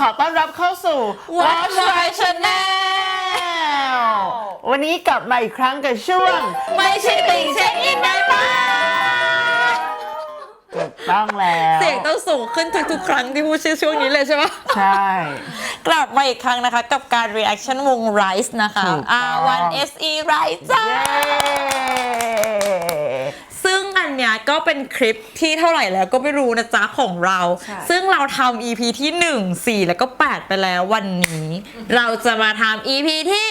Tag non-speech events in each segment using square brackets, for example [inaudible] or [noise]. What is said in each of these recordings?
ขอต้อนรับเข้าสู่ Watch My Channel วันนี้กลับมาอีกครั้งกับช่วง ไม่ใช่ติ่งเช็คอินได้ปะถูกต้องแล้ว เสียงต้องสูงขึ้นทุกๆครั้งที่พูดชื่อช่วงนี้เลยใช่ปะใช่ กลับมาอีกครั้งนะคะ กับการ reaction วง Rise นะคะ ถูกต้อง R1 SE Rise จ้า เย้ซึ่งอั นเนี้ยก็เป็นคลิปที่เท่าไหร่แล้วก็ไม่รู้นะจ๊ะของเราซึ่งเราทำ EP ที่ 1 4 แล้วก็ 8 ไปแล้ววันนี้ เราจะมาทำ EP ที่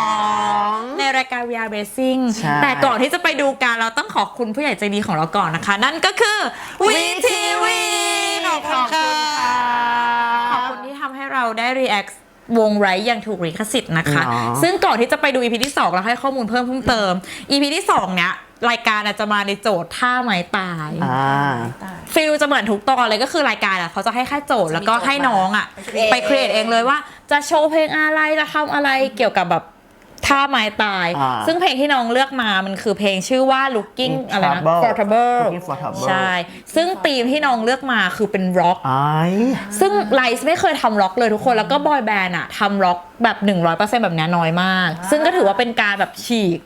2 ในรายการ VR Racing ใช่ แต่ก่อนที่จะไปดูกันเราต้องขอบคุณผู้ใหญ่ใจดีของเราก่อนนะคะ นั่นก็คือ VTV ขอบคุณค่ะขอบคุณที่ทำให้เราได้ react วงไรอย่างถูกลิขสิทธิ์นะคะ เนาะ ซึ่งก่อนที่จะไปดู EP ที่ 2 เราให้ข้อมูลเพิ่มเพิ่มเติม EP ที่ 2 เนี้ย รายการอะจะมาในโจทย์ท่าไม้ตายอ่า ฟิลจะเหมือนทุกตอนเลยก็คือรายการอะเขาจะให้แค่โจทย์แล้วก็ให้น้องอะไปครีเอทเองเลยว่าจะโชว์เพลงอะไรจะทำอะไรเกี่ยวกับแบบท่าไม้ตาย อ่าซึ่งเพลงที่น้องเลือกมามันคือเพลงชื่อว่า looking อะไรนะ Trouble for trouble Looking for Trouble ใช่ ซึ่งธีมที่น้องเลือกมาคือเป็นร็อก ไอ้ ซึ่งไลซ์ไม่เคยทำร็อกเลยทุกคนแล้วก็บอยแบนด์อะทำร็อกแบบ 100%แบบเนี้ยน้อยมาก ซึ่งก็ถือว่าเป็นการแบบฉีก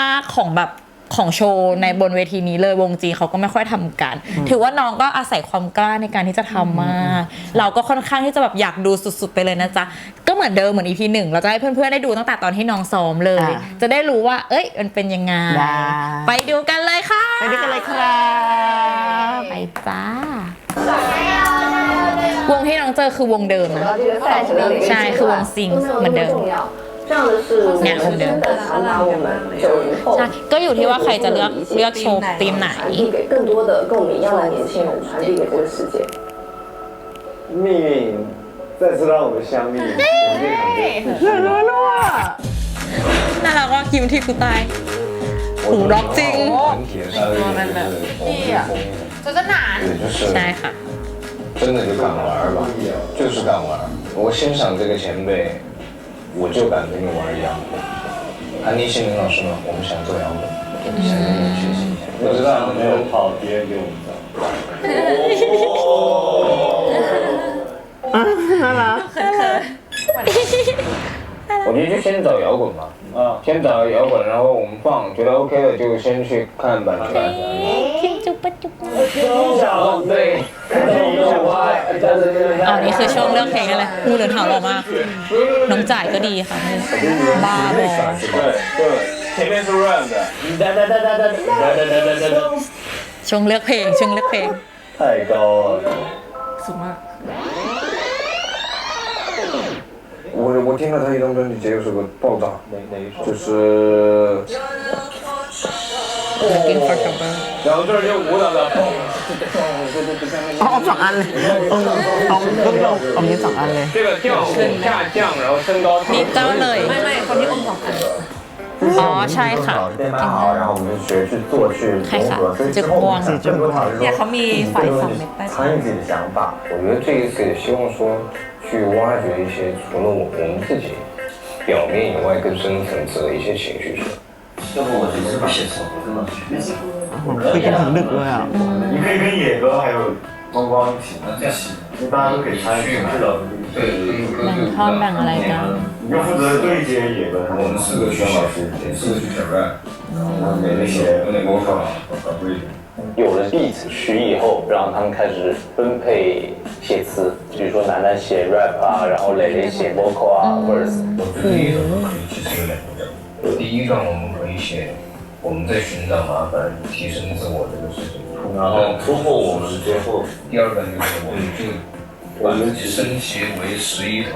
มาก ๆ ของแบบ ของโชว์ในบนเวทีนี้เลยวงจีเขาก็ไม่ค่อยทำกัน ถือว่าน้องก็อาศัยความกล้าในการที่จะทำมาก เราก็ค่อนข้างที่จะแบบอยากดูสุดๆไปเลยนะจ๊ะ ก็เหมือนเดิมเหมือน EP หนึ่งเราจะให้เพื่อนๆได้ดูตั้งแต่ตอนที่น้องซ้อมเลยจะได้รู้ว่า เอ้ยมันเป็นยังไง ได้ ไปดูกันเลยค่ะไปดูกันเลยครับ ไปจ้า วงที่น้องเจอคือวงเดิมนะ ใช่คือวงซิงเหมือนเดิม เนี่ยเหมืเดิมใช่ก็อยู่ที่ว่าใครจะเลือกเลือกโชว์ธีมไหน命运再次让我们相遇，我们这场。น่ารักว่าคิมที่กูตายหูร็อกจริงนแบอะจะจะหนาใช่ค่ะ真的就敢玩吧，就是敢玩。我欣赏这个前辈，我就敢跟你玩摇滚。安妮是林老师呢？我们想做摇滚，想跟你学习一下。我知道没有跑别人给我们的。[laughs] [laughs] 哦，[laughs] 哈哈，很可爱。我觉得就先找摇滚吧，啊，先找摇滚，然后我们放，觉得 OK 的就先去看版权。 คิมจุ๊บปะจุ๊บ 小对，小歪， อ๋อนี่คือช่วงเลือกเพลงนั่นแหละงูเหลือมเห่าหล่อมาก น้องจ่ายก็ดีค่ะบ้าบอ 对对，前面是 rap 的，哒哒哒哒哒哒哒哒哒哒。 ช่วงเลือกเพลง ช่วงเลือกเพลง 太高了。 我我听了他一张专辑，这又是个爆炸。就是。两就。安了，哦，我们安嘞。这个调下降，然后身高。你到了，妹，哦望一好然后我们去做去我多是说参与自己的想法。我觉得这一次也希望说去挖掘一些除了我们自己表面以外更深层次的一些情绪要不我直接把写真的会呀。你可以跟野哥还有光光一起那这样大家都可以参与对对， แบ่งท่อนแบ่งอะไรกัน 你就负责对接野哥他们。我们四个去老师，四个去挑战，给那些有点模仿。有了 beat 曲以后，让他们开始分配写词，比如说楠楠写 rap 啊，然后蕾蕾写 vocal 啊，verse。我觉得也可以，其实有两个段。第一段我们可以写我们在寻找麻烦、提升自我这个事情，然后突破我们最后第二段就是我们就 把自己升级为十一头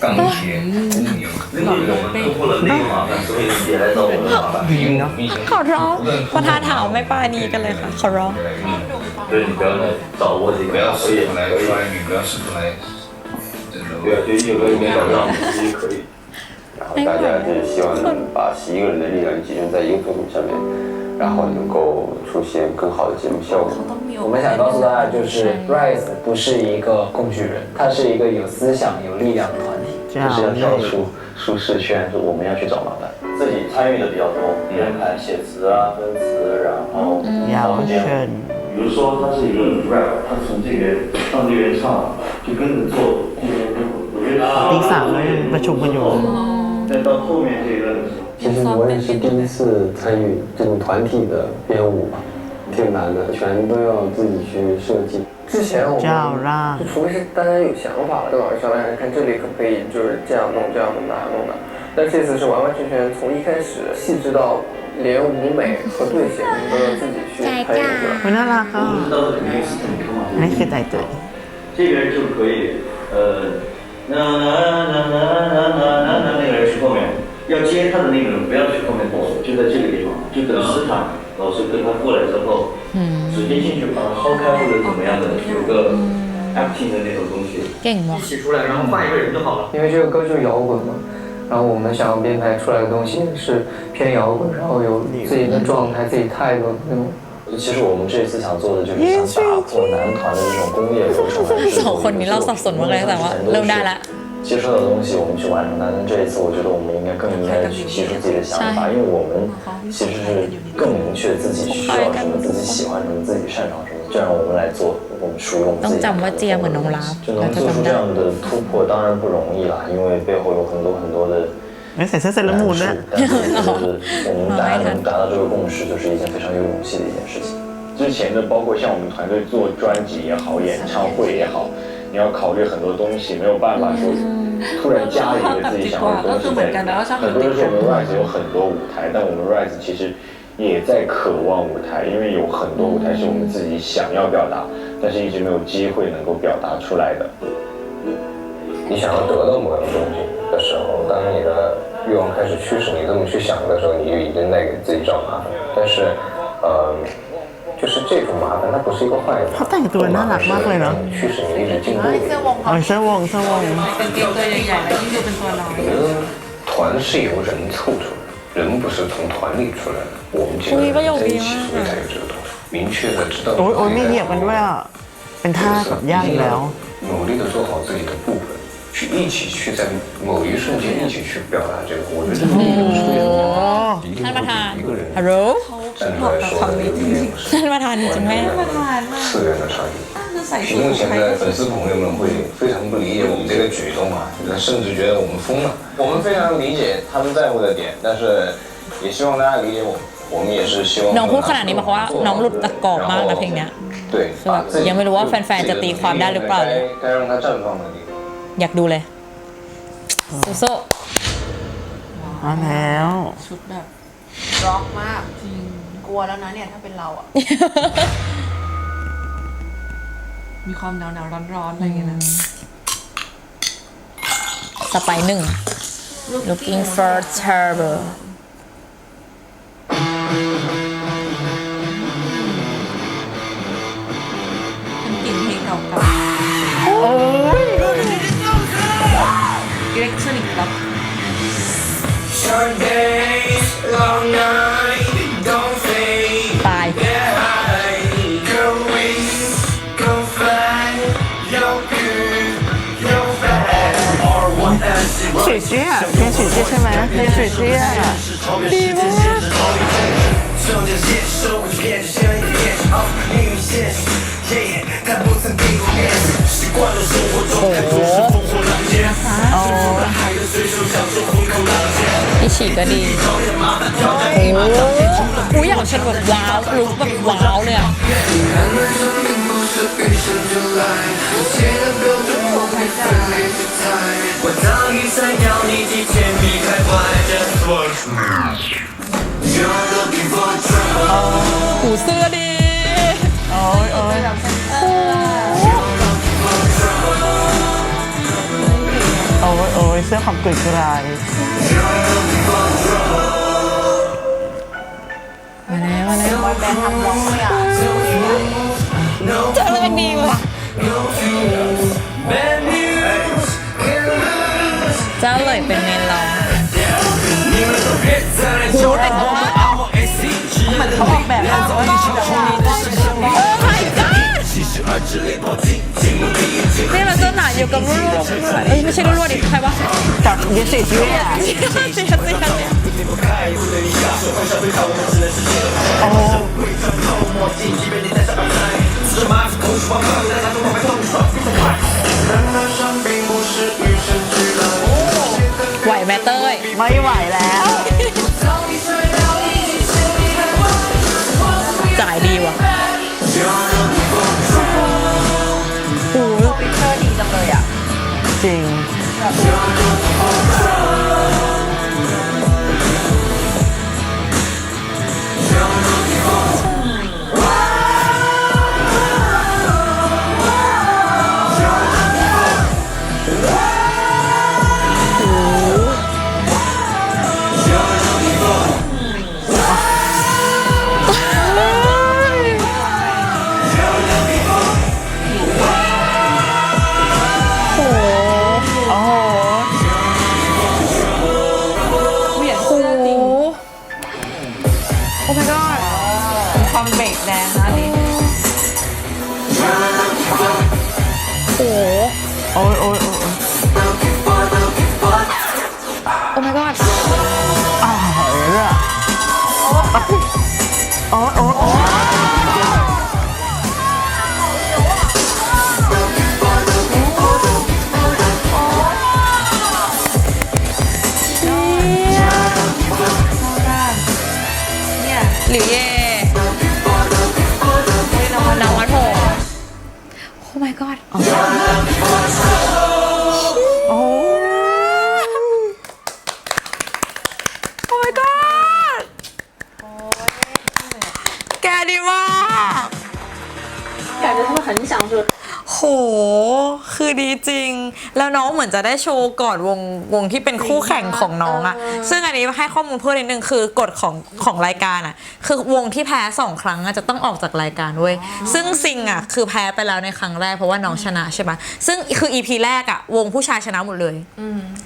钢铁公牛，因为我们突破了那个麻烦，所以也来找我们麻烦。因为我们已经 ขอร้องประธานถามไม่ปานีกันเลยค่ะ ขอร้อง 所以你不要来找我这个，不要试我也图来可以。穿越，不要试图来这种。对啊，就野哥里面找到自己可以。然后大家就是希望把十一个人的力量集中在一个作品上面， 然后能够出现更好的节目效果。我们想告诉大家，就是 Rise 不是一个工具人，它是一个有思想、有力量的团体，就是要跳出舒适圈，就我们要去找麻烦。自己参与的比较多，编排、写词啊、分词，然后调节。比如说，他是一个 rap，他从这边唱这边唱，就跟着做。我觉得啊，那就不用。再到后面这一段的时候。其实我也是第一次参与这种团体的编舞吧挺难的全都要自己去设计。之前我们就除非是大家有想法了跟老师商量看这里可不可以就是这样弄这样弄那样弄的。但这次是完完全全从一开始细致到连舞美和队形都要自己去排练我来了好拿一个这边就可以呃那那那那那那那那那那那那个人是后面要接他的那个人不要去后面走，就在这个地方，就等斯坦老师跟他过来之后，直接进去把他薅开或者怎么样的，有个 acting 的那种东西。 เก่งว่ะ 起出来，然后换一个人就好了。因为这个歌就是摇滚嘛，然后我们想要编排出来的东西是偏摇滚，然后有自己的状态、自己态度那种。其实我们这次想做的就是想打破男团的这种工业流程来[laughs] 制 สอง 作 คนนี้เราสับสนมากเลยแต่ว่าเริ่มได้ละ 接收到的东西我们去完成它，但这一次我觉得我们应该更应该去提出自己的想法，因为我们其实是更明确自己需要什么，自己喜欢什么，自己擅长什么，这样我们来做我们属于我们 ต้อง 自己的 จำว่าเจียเหมือนน้องลาฟ 就 เรา 能 จะ 做出 จำ 这 ได้ 样的突破，当然不容易啦，因为背后有很多很多的 ไม่ใส่เสื้อเซเลอร์มูนด้วย 但是我觉得我们大家能达到这个共识，就是一件非常有勇气的一件事情。之前的，包括像我们团队做专辑也好，演唱会也好， 你要考虑很多东西，没有办法说突然加一个自己想要的东西在里面。很多人说我们 Rise 有很多舞台，但我们 Rise 其实也在渴望舞台，因为有很多舞台是我们自己想要表达，但是一直没有机会能够表达出来的。你想要得到某样东西的时候，当你的欲望开始驱使你这么去想的时候，你就已经在给自己找麻烦。但是，呃，就是这种麻烦，它不是一个坏的。 เขาแต่งตัวน่ารักมากเลยเนาะ 驱使你一直进步的一个。 อ๋อเสื้อวงเสื้อวง 我觉得团是由人凑出来的，人不是从团里出来的。我们几个人在一起，所以才有这个东西。明确的知道 โอ้ยโอ้ยมีเหยียบกันด้วยอ่ะ เป็นท่ากับย่างอีกแล้ว 努力的做好自己的部分，去一起去在某一瞬间一起去表达这个。我觉得这个力量是非常大的，一定 ท่า น 不 ประธาน 是一个人 ฮัลโหล 站出来说的力量是 ท่านประธานจริงไหม 次元的差异。屏幕前的粉丝朋友们会非常不理解我们这个举动啊，甚至觉得我们疯了。我们非常理解他们在乎的点，但是也希望大家理解我们。我们也是希望 น้องพูดขนาดนี้หมายความว่าน้องหลุดตะกรอบมากนะเพลงเนี้ย 对，把自己 ยังไม่รู้ว่าแฟนๆจะตีความได้หรือเปล่า 该该让它绽放的地方。 อยากดูเลยโซ มาแล้ว ชุดแบบร็อกมากจริง กลัวแล้วนะเนี่ยถ้าเป็นเราอะมีความหนาวหนาวร้อนร้อนๆอะไรอย่างเงี้ยนะสไปหนึ่ง looking for trouble มันกลิ่นเพลงเก่าโอ้ยๆอิเล็กทรอนิกส์ร็อกต 许志远，田许志是吗？田许志远，你吗？哦，一起个你。哦，我要成为哇，如果哇了。一闪要你提前离开，Why just watch me？You're looking for trouble。เสื้อดีโอยโอ้ยโอ้ยเสื้อของกึ่งกรายมาแล้วมาแล้วแบนทำร้องเลยอะเจอกันดีว่ะ เจ้าเลยเป็นเมนร้องหูแต่งตัวมากเหมือนเขาออกแบบมาว่าแบบว่าโอ้ my god นี่เราเจ้าหนาอยู่กับรุ่นเอ้ยไม่ใช่รุ่นดิใครวะกับยิสิจิเวียเสียเสียเสียโอ้ ไม่ไหวแล้ว my god อ่าเห็นอะโอ้ยโอ้ยโอ้ยเนี่ยหลิวเย่นวัดโหโอ้ my god 感觉他们很享受 โห คือดีจริง แล้วน้องเหมือนจะได้โชว์ก่อนวงวงที่เป็นคู่แข่งของน้องอะซึ่งอันนี้ให้ข้อมูลเพิ่มนิดนึงคือกฎของของรายการอะคือวงที่แพ้สองครั้งอะจะต้องออกจากรายการเว้ย ซึ่งซิงอะคือแพ้ไปแล้วในครั้งแรกเพราะว่าน้องชนะใช่ปะซึ่งคือ EP แรกอะวงผู้ชายชนะหมดเลย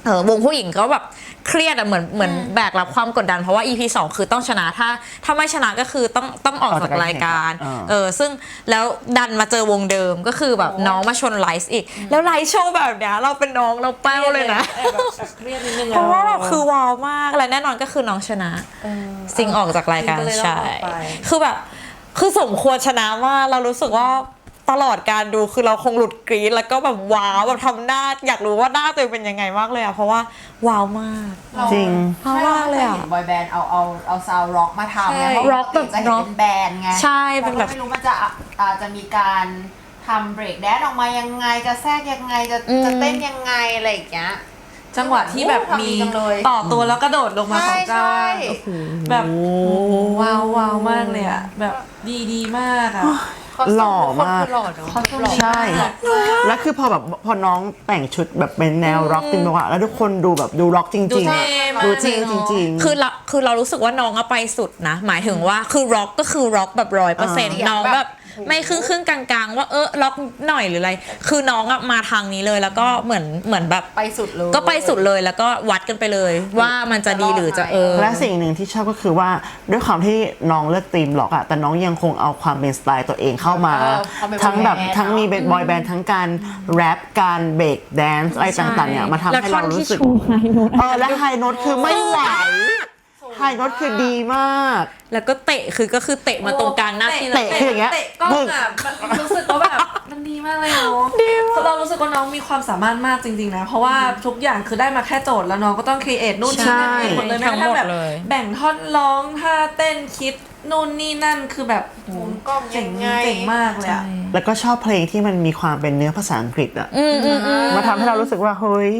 เออวงผู้หญิงก็แบบเครียดอะเหมือนเหมือนแบกรับความกดดัน เพราะว่า EP 2 คือต้องชนะถ้าถ้าไม่ชนะก็คือต้องต้องออกจากรายการเออซึ่งแล้วดันมาเจอวงเดิมก็คือแบบน้องมาชนไลฟ์อีก แล้วไลฟ์โชว์แบบเนี้ยเราเป็นน้องเราแป้วเลยนะแอบแบบเครียดนิดนึงเพราะว่าแบบคือว้าวมากและแน่นอนก็คือน้องชนะซิงออกจากรายการซิงก็เลยต้องใช่ออกไป คือแบบ คือสมควรชนะมากเรารู้สึกว่า ตลอดการดูคือเราคงหลุดกรี๊ดแล้วก็แบบว้าวแบบทำหน้าอยากรู้ว่าหน้าตัวเองเป็นยังไงมากเลยอะเพราะว่าว้าวมาก จริง เพราะว่าเลยอะเห็นบอยแบนด์เอาเอาเอาซาวร็อกมาทำไงใช่เพราะ rock แบบจะเห็น rock เป็นแบนด์ไงใช่เป็นแบบราก็ไม่รู้มันจะอะอ่าจะมีการทำเบรกแดนซ์ออกมายังไง จะแทรกยังไง จะอืมจะเต้นยังไงอะไรอย่างเงี้ย จังหวะที่แบบโอ้โหมีทำดีจังเลยต่อตัวแล้วกระโดดลงมาของใช่เจ้าใช่โอ้โหแบบว้าวว้าวมากเลยอะแบบดีดีมากอะ หล่อมาก หล่อเนาะใช่ แล้วคือพอแบบพอน้องแต่งชุดแบบเป็นแนวร็อกจริงๆอะแล้วทุกคนดูแบบดูร็อกจริงดูๆเท่อะมากดูจริงจริงๆ คือเราคือเรารู้สึกว่าน้องอะไปสุดนะ หมายถึงว่าคือร็อกก็คือร็อกแบบร้อยเปอร์เซ็นต์อ่าน้องแบบ ไม่ครึ่งครึ่งๆกลางๆ ว่าเออล็อกหน่อยหรืออะไร คือน้องอะมาทางนี้เลยแล้วก็เหมือนเหมือนแบบไปสุดเลย ก็ไปสุดเลยแล้วก็วัดกันไปเลย ว่ามันจะดีหรือจะเออ และสิ่งหนึ่งที่ชอบก็คือว่าด้วยความที่น้องเลือกธีมล็อกอะแต่น้องยังคงเอาความเป็นสไตล์ตัวเองเข้ามา เออความเป็นทั้งแบบ boy band ทั้งมีเป็นบอยแบนด์ทั้งการแรปการเบรกแดนซ์อะไรต่างๆเนี่ยมาทำให้เรารู้สึก เออและไฮโน้ตคือไม่ไหว ไฮโน้ตคือดีมาก แล้วก็เตะคือก็คือเตะมาตรงกลางหน้าที่เรา เตะคืออย่างเงี้ยเตะกล้องอะมันรู้สึกว่าแบบมันดีมากเลยเนาะเรารู้สึกว่าน้องมีความสามารถมากจริงๆนะ เพราะว่าทุกอย่างคือได้มาแค่โจทย์แล้วน้องก็ต้องครีเอทนู่นนี่ใช่นั่นเองหมดเลยแม้กระทั่งแบบแบ่งท่อนร้องท่าเต้นคิดนู่นนี่นั่นคือแบบโอ้โหกล้องเจ๋งยังไง เจ๋งมากเลยอะ แล้วก็ชอบเพลงที่มันมีความเป็นเนื้อภาษาอังกฤษอะอืมอืมอืมมาทำให้เรารู้สึกว่าเฮ้ย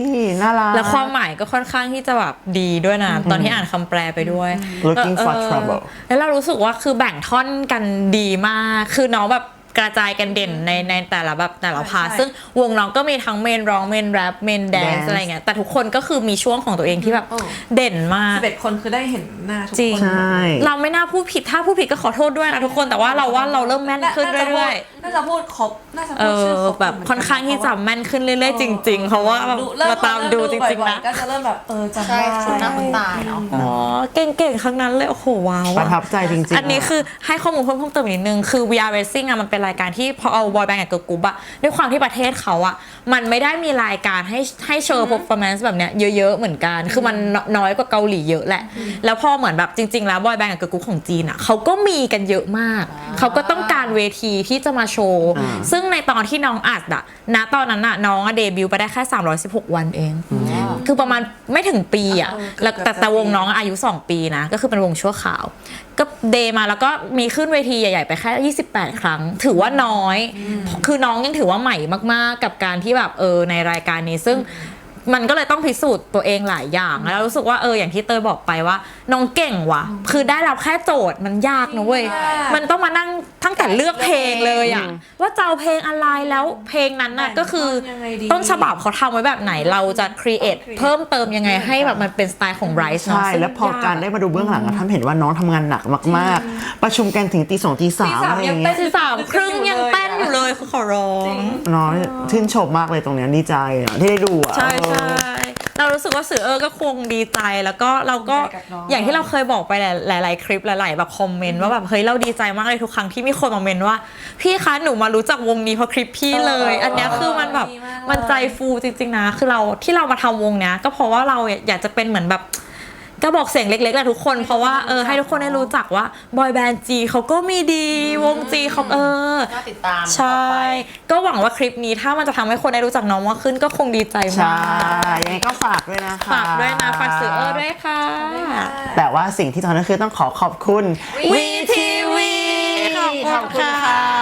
น่ารัก แล้วความหมายก็ค่อนข้างที่จะแบบดีด้วยนะ ตอนที่อ่านคำแปลไปด้วย Looking for เออ trouble แล้วเรารู้สึกว่าคือแบ่งท่อนกันดีมาก คือน้องแบบ กระจายกันเด่นในในแต่ละแบบแต่ละพาร์ทใช่ ซึ่งวงน้องก็มีทั้งเมนร้องเมนแรปเมนแดน Dance ซ์อะไรเงี้ยแต่ทุกคนก็คือมีช่วงของตัวเองที่แบบเออเด่นมาก สิบเอ็ดคนคือได้เห็นหน้าทุกจริง คนใช่ เราไม่น่าพูดผิดถ้าพูดผิดก็ขอโทษด้วยนะทุกคนแต่ว่าเราว่าเราเริ่มแม่นขึ้นเรื่อยน่าจะพูดครบ น่าจะๆเอพูดชื่ออครบแบบค่อนข้างที่จะแม่นขึ้นเรื่อยๆ จริง ๆ เพราะว่าแบบดูเริ่มาตามดูจริงๆบ่อยนะๆก็จะเริ่มแบบเออจำใช่ได้คุณหน้าคุณตาเนาะ อ๋อเก่งๆครั้งนั้นเลย โอ้โหว้าวปอะระทับใจจริงๆอันนี้คือให้ข้อมูลเพิ่มเติมอีกนิดนึง คือ VR Racing อะมันเป็นรายการที่พอเอาบอยแบนด์กับเกิร์ลกรุ๊ปอะด้วยความที่ประเทศเขาอะมันไม่ได้มีรายการให้ให้โชว์ performance แบบเนี้ยเยอะๆเหมือนกัน คือมันน้อยกว่าเกาหลีเยอะแหละ แล้วพอเหมือนแบบจริง ๆ แล้วบอยแบนด์กับเกิร์ลกรุ๊ปของจีนอะเขาก็มีกันเยอะมาก เขาก็ต้องการเวทีที่จะมาโชว์อ่าซึ่งในตอนที่น้องอัดอะณตอนนั้นอะน้องอะเดบิวต์ไปได้แค่ 316 วันเอง คือประมาณไม่ถึงปีอะแล้วแต่แต่วงน้องอายุ 2 ปีนะ ก็คือเป็นวงชั่วคราว ก็เดย์มาแล้วก็มีขึ้นเวทีใหญ่ ๆ ไปแค่ 28 ครั้ง ถือว่าน้อย คือน้องยังถือว่าใหม่มากๆ กับการที่แบบเออในรายการนี้ซึ่ง มันก็เลยต้องพิสูจน์ตัวเองหลายอย่าง แล้วรู้สึกว่าเอออย่างที่เตยบอกไปว่า น้องเก่งว่ะ คือได้รับแค่โจทย์มันยากนะเว้ย มันต้องมานั่งทั้งแต่เลือกเพลงเลยอะว่าจะเอาเพลงอะไรแล้วเพลงนั้นน่ะก็คือยังไงดีต้นฉบับเขาทำไว้แบบไหนเราจะครีเอทเพิ่มเติมยังไงให้แบบมันเป็นสไตล์ของไรซ์เนาะใช่ซึ่งแล้วพอการได้มาดูเบื้องหลังอะทำเห็นว่าน้องทำงานหนักมาก ๆ ประชุมกันถึงตีสองตีสามอะไรอย่างเงี้ยตีสามครึ่งยังเต้นอยู่เลยคือขอร้องน้อยชื่นชมมากเลยตรงเนี้ยดีใจอะที่ได้ดูอะใช่เอใช่อเรารู้สึกว่าสื่อเออก็คงดีใจแล้วก็เราก็อย่างที่เราเคยบอกไปหลายๆคลิปหลายๆแบบคอมเมนต์ว่าแบบเฮ้ยเราดีใจมากเลยทุกครั้งที่มีคนมาเมนว่า พี่คะหนูมารู้จักวงนี้เพราะคลิปพี่เลย อันเนี้ยคือมันแบบมันใจฟูจริงๆนะ คือเราที่เรามาทำวงเนี้ยก็เพราะว่าเราอยากจะเป็นเหมือนแบบ ก็บอกเสียงเล็กๆแหละทุกคน เพราะว่าเออให้ทุกคนได้รู้จักว่าบอยแบนด์จีเขาก็มีดีวงจีเขาเออ น่าติดตามใช่ ก็หวังว่าคลิปนี้ถ้ามันจะทำให้คนได้รู้จักน้องมากขึ้นก็คงดีใจใช่มากยังไงก็ฝากด้วยนะคะฝากด้วยนะฝากสื่อเออด้วยค่ะ แต่ว่าสิ่งที่ตอนนั้นคือต้องขอขอบคุณ VTV ขอบคุณค่ะบ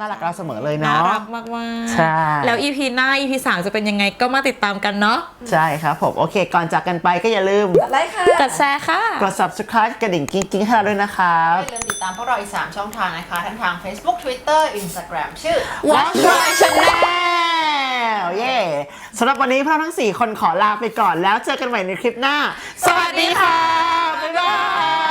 น่ารักเราเสมอเลยน่าเนาะ รักมากมากๆใช่ แล้ว EP หน้า EP 3จะเป็นยังไงก็มาติดตามกันเนาะใช่ครับผม โอเค ก่อนจากกันไปก็อย่าลืม กดไลค์ค่ะกดแชร์ค่ะ กด subscribe กระดิ่งกิ๊งกิ๊งให้เราด้วยนะครับ อย่าลืมติดตามพวกเราอีก 3 ช่องทางนะคะ ทั้งทาง Facebook Twitter Instagram ชื่อ Watch My Channel เย้สำหรับวันนี้พวกเราทั้ง 4 คนขอลาไปก่อนแล้วเจอกันใหม่ในคลิปหน้า สวัสดีค่ะ